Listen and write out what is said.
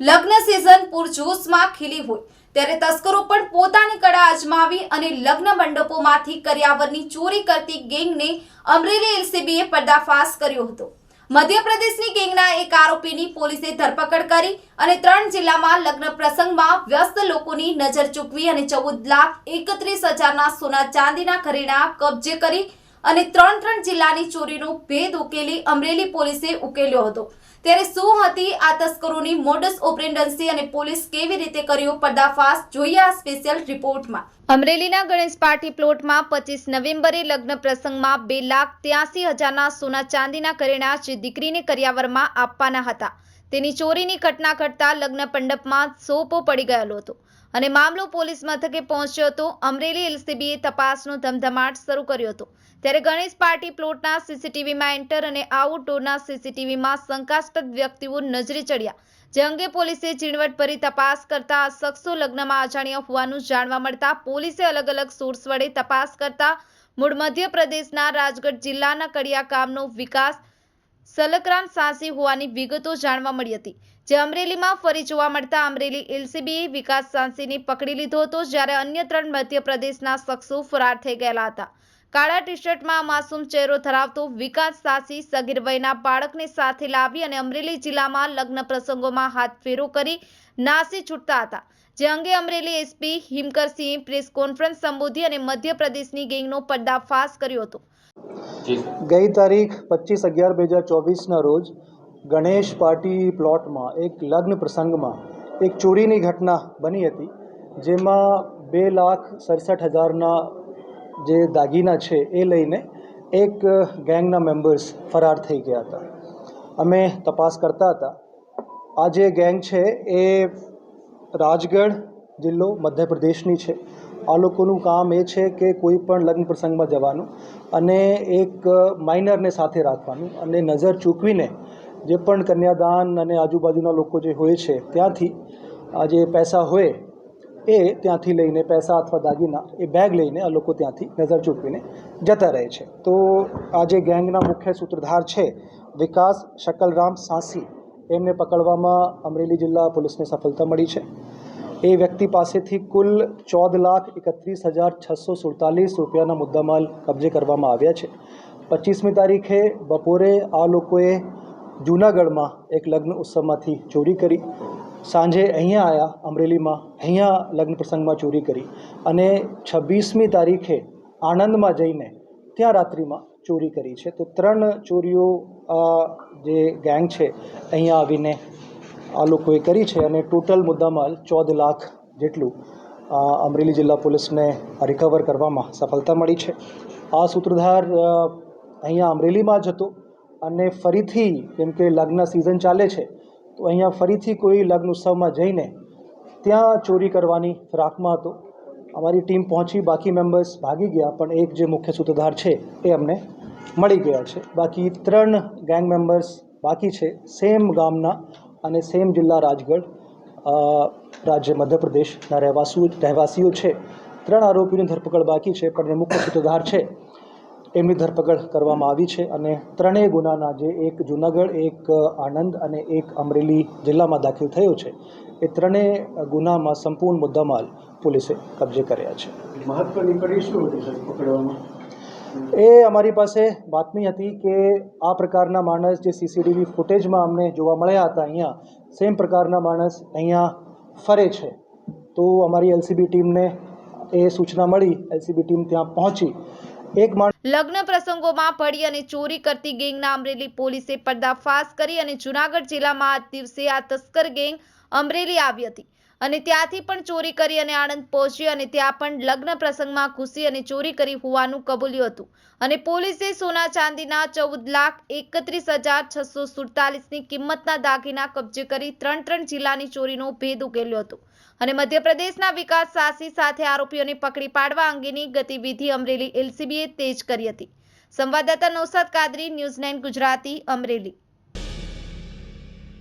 લગ્ન સિઝન પૂરજોશમાં ખીલી હોય. ત્યારે તસ્કરો પણ પોતાની કળા અજમાવી અને લગ્ન મંડપોમાંથી કર્યાવરની ચોરી કરતી ગેંગને અમરેલી એલસીબીએ પર્દાફાશ કર્યો હતો. મધ્યપ્રદેશની ગેંગના એક આરોપીની પોલીસે ધરપકડ કરી અને ત્રણ જિલ્લામાં લગ્ન પ્રસંગમાં વ્યસ્ત લોકોની નજર ચૂકવી અને ચૌદ લાખ એકત્રીસ હજારના સોના ચાંદીના ઘરેણા કબજે કરી અને ત્રણ ત્રણ જિલ્લાની ચોરીનો ભેદ ઉકેલી અમરેલી પોલીસે ઉકેલ્યો હતો. ત્યારે શું હતી આ તસ્કરોની મોડસ ઓપરેન્ડન્સી અને પોલીસ કેવી રીતે કર્યો પર્દાફાશ? જોઈએ આ સ્પેશિયલ રિપોર્ટમાં અમરેલીના ગણેશ પાર્ટી પ્લોટમાં પચીસ નવેમ્બરે લગ્ન પ્રસંગમાં બે લાખ ત્યાસી હજારના સોના ચાંદીના કરેણા જે દીકરીને કરિયાવરમાં આપવાના હતા. તેની ચોરીની ઘટના ઘટતા લગ્ન મંડપમાં સોપો પડી ગયેલો હતો. અને મામલો પોલીસ મથકે પહોંચ્યો હતો. અમરેલી એલસીબીએ તપાસનો ધમધમાટ શરૂ કર્યો હતો. ત્યારે ગણેશ પાર્ટી પ્લોટના સીસીટીવીમાં એન્ટર અને આઉટડોરના સીસીટીવીમાં શંકાસ્પદ વ્યક્તિઓ નજરે ચડ્યા. જે અંગે પોલીસે ઝીણવટભરી તપાસ કરતા શખ્સો લગ્નમાં અજાણ્યા હોવાનું જાણવા મળતા પોલીસે અલગ અલગ સોર્સ વડે તપાસ કરતા મૂળ મધ્યપ્રદેશના રાજગઢ જિલ્લાના કડિયા ગામનો વિકાસ, સલકરામ સાસી હોવાની વિગતો જાણવા મળી હતી. જે અમરેલીમાં ફરી જોવા મળતા અમરેલી એલસીબીએ વિકાસ સાંસીને પકડી લીધો હતો, જ્યારે અન્ય ત્રણ મધ્યપ્રદેશના શખ્સો ફરાર થઈ ગયેલા હતા. કાળા ટી શર્ટમાં માસૂમ ચહેરો ધરાવતો વિકાસ સાસી સગીર બાળકને સાથે લાવી અને અમરેલી જિલ્લામાં લગ્ન પ્રસંગોમાં હાથ ફેરો કરી નાસી છૂટતા હતા. જે અંગે અમરેલી એસપી હિમકરસિંહે પ્રેસ કોન્ફરન્સ સંબોધી અને મધ્યપ્રદેશની ગેંગનો પર્દાફાશ કર્યો હતો. ગઈ તારીખ પચીસ અગિયાર બે હજાર ચોવીસના રોજ ગણેશ પાર્ટી પ્લોટમાં, એક લગ્ન પ્રસંગમાં, એક ચોરીની ઘટના બની હતી, જેમાં બે લાખ સડસઠ હજારના જે દાગીના છે એ લઈને એક ગેંગના મેમ્બર્સ ફરાર થઈ ગયા હતા. અમે તપાસ કરતા હતા. આ જે ગેંગ છે એ રાજગઢ જિલ્લો મધ્યપ્રદેશની છે. આ લોકોનું કામ એ છે કે કોઈ પણ લગ્ન પ્રસંગમાં જવાનું અને એક માઇનરને સાથે રાખવાનું અને નજર ચૂકવીને જે પણ કન્યાદાન અને આજુબાજુના લોકો જે હોય છે, ત્યાંથી જે પૈસા હોય એ ત્યાંથી લઈને પૈસા અથવા દાગીના એ બેગ લઈને આ લોકો ત્યાંથી નજર ચૂકવીને જતા રહે છે. તો આ જે ગેંગના મુખ્ય સૂત્રધાર છે, વિકાસ શકલરામ સાંસી, એમને પકડવામાં અમરેલી જિલ્લા પોલીસને સફળતા મળી છે. એ વ્યક્તિ પાસેથી કુલ ચૌદ લાખ એકત્રીસ હજાર છસો સુડતાલીસ રૂપિયાના મુદ્દામાલ કબજે કરવામાં આવ્યા છે. પચીસમી તારીખે બપોરે આ લોકોએ જૂનાગઢમાં એક લગ્ન ઉત્સવમાંથી ચોરી કરી. સાંજે અહીંયા આવ્યા અમરેલીમાં અહીંયા લગ્ન પ્રસંગમાં ચોરી કરી અને છવ્વીસમી તારીખે આણંદમાં જઈને ત્યાં રાત્રિમાં ચોરી કરી છે. તો ત્રણ ચોરીઓ જે ગેંગ છે, અહીંયા આવીને આ લોકોએ કરી છે અને ટોટલ મુદ્દામાલ ચૌદ લાખ જેટલું અમરેલી જિલ્લા પોલીસને રિકવર કરવામાં સફળતા મળી છે. આ સૂત્રધાર અહીંયા અમરેલીમાં જ હતો. અને ફરીથી, કેમ કે લગ્ન સિઝન ચાલે છે, તો અહીંયા ફરીથી કોઈ લગ્ન ઉત્સવમાં જઈને ત્યાં ચોરી કરવાની ફિરાકમાં હતો. અમારી ટીમ પહોંચી, બાકી મેમ્બર્સ ભાગી ગયા, પણ એક જે મુખ્ય સૂત્રધાર છે એ અમને મળી ગયા છે. બાકી ત્રણ ગેંગ મેમ્બર્સ બાકી છે સેમ ગામના અને સેમ જિલ્લા રાજગઢ રાજ્ય મધ્યપ્રદેશના રહેવાસીઓ રહેવાસીઓ છે. ત્રણ આરોપીની ધરપકડ બાકી છે, પણ જે મુખ્ય સૂત્રધાર છે એમની ધરપકડ કરવામાં આવી છે અને ત્રણેય ગુનાના જે એક જૂનાગઢ એક આણંદ અને એક અમરેલી જિલ્લામાં દાખલ થયો છે એ ત્રણેય ગુનામાં સંપૂર્ણ મુદ્દામાલ પોલીસે કબજે કર્યા છે. મહત્વની કડી શું હતી પકડવામાં? એ અમારી પાસે બાતમી હતી કે આ પ્રકારના માણસ જે સીસીટીવી ફૂટેજમાં અમને જોવા મળ્યા હતા અહીંયા સેમ પ્રકારના માણસ અહીંયા ફરે છે. તો અમારી એલસીબી ટીમને એ સૂચના મળી એલસીબી ટીમ ત્યાં પહોંચી એક લગ્ન પ્રસંગોમાં પડી અને ચોરી કરતી ગેંગના અમરેલી પોલીસે પર્દાફાશ કરી અને જુનાગઢ જિલ્લામાં આ દિવસે આ તસ્કર ગેંગ અમરેલી આવી હતી. અને ત્યાંથી પણ ચોરી કરી અને આણંદ પહોંચી અને ત્યાં પણ લગ્ન પ્રસંગમાં ઘૂસી અને ચોરી કરી હોવાનું કબૂલ્યું હતું. અને પોલીસે સોના ચાંદીના ચૌદ લાખ એકત્રીસ હજાર છસો સુડતાલીસની કિંમતના દાગીના કબજે કરી ત્રણ ત્રણ જિલ્લાની ચોરીનો ભેદ ઉકેલ્યો હતો. અને મધ્યપ્રદેશના વિકાસ સાસી સાથે આરોપીઓને પકડી પાડવા અંગેની ગતિવિધિ અમરેલી એલસીબીએ તેજ કરી હતી. સંવાદદાતા નૌસદ કાદરી, ન્યૂઝ નાઇન ગુજરાતી, અમરેલી.